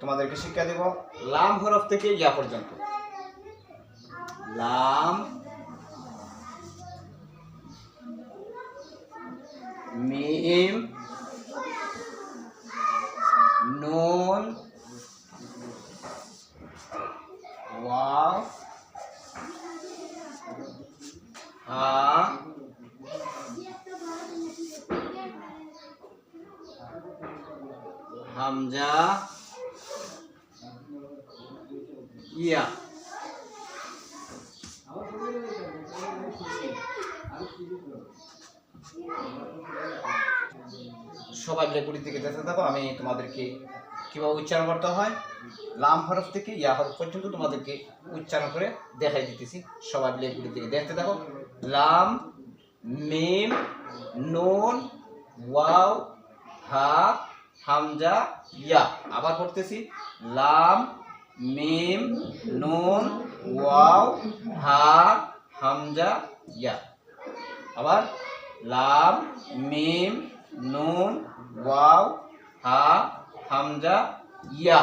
তোমাদেরকে শিক্ষা দেব। লাম হরফ থেকে ইয়া পর্যন্ত। লাম মিম নুন ওয়াও হা হামজা ইয়া সবাই মিলে গুলি থেকে দেখতে থাকো, আমি তোমাদেরকে কীভাবে উচ্চারণ করতে হয়? লাম হরফ থেকে ইয়া হরফ পর্যন্ত তোমাদেরকে উচ্চারণ করে দেখাই দিতেছি। সবাই মিলে গুলি থেকে দেখতে থাকো। লাম, মিম, নুন, ওয়াও, হা, হামজা, ইয়া। আবার পড়তেছি। লাম মিম নুন ওয়াও হা হামজা ইয়া। আবার লাম মিম নুন ওয়াও হা হামজা ইয়া।